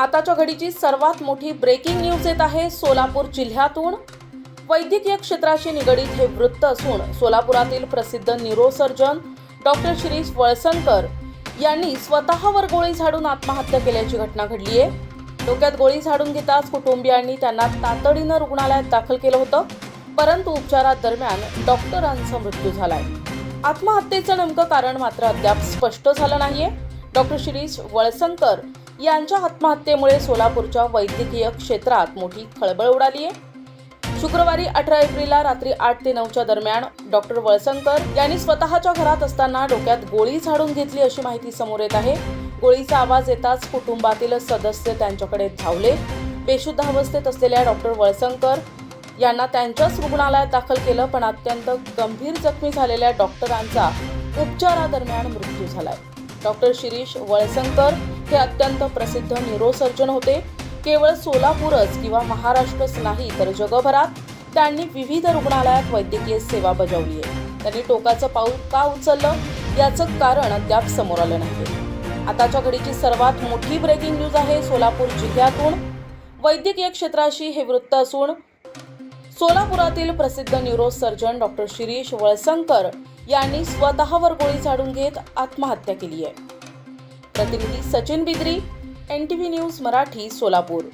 आताच्या घडीची सर्वात मोठी ब्रेकिंग न्यूज येत आहे सोलापूर जिल्ह्यातून. वैद्यकीय क्षेत्राशी निगडीत हे वृत्त असून सोलापुरातील प्रसिद्ध न्यूरोसर्जन डॉक्टर शिरीष वळसंकर यांनी स्वतःवर गोळी झाडून आत्महत्या केल्याची घटना घडली आहे. डोक्यात गोळी झाडून घेताच कुटुंबियांनी त्यांना तातडीनं रुग्णालयात दाखल केलं होतं परंतु उपचारादरम्यान डॉक्टरांचा मृत्यू झालाय. आत्महत्येचं नेमकं कारण मात्र अद्याप स्पष्ट झालं नाहीये. डॉक्टर शिरीष वळसंकर यांच्या आत्महत्येमुळे सोलापूरच्या वैद्यकीय क्षेत्रात मोठी खळबळ उडाली आहे. शुक्रवारी अठरा एप्रिलला रात्री आठ ते नऊच्या दरम्यान डॉक्टर वळसंकर यांनी स्वतःच्या घरात असताना डोक्यात गोळी झाडून घेतली अशी माहिती समोर येत आहे. गोळीचा आवाज येताच कुटुंबातील सदस्य त्यांच्याकडे धावले. बेशुद्ध अवस्थेत असलेल्या डॉक्टर वळसंकर यांना त्यांच्याच रुग्णालयात दाखल केलं पण अत्यंत गंभीर जखमी झालेल्या डॉक्टरांचा उपचारादरम्यान मृत्यू झालाय. डॉक्टर शिरीष वळसंकर हे अत्यंत प्रसिद्ध न्यूरोसर्जन होते. केवळ सोलापूरच किंवा महाराष्ट्रच नाही तर जगभरात त्यांनी विविध रुग्णालयात वैद्यकीय सेवा बजावली आहे. त्यांनी टोकाचं पाऊल का उचललं? याचं कारण अद्याप समोर आलं नाही आताच्या घडीची सर्वात मोठी ब्रेकिंग न्यूज आहे सोलापूर जिल्ह्यातून. वैद्यकीय क्षेत्राशी हे वृत्त असून सोलापुरातील प्रसिद्ध न्यूरोसर्जन डॉक्टर शिरीष वळसंकर यांनी स्वतःवर गोळी झाडून घेत आत्महत्या केली आहे. प्रतिनिधी Sachin Bidri N T V news Marathi Solapur.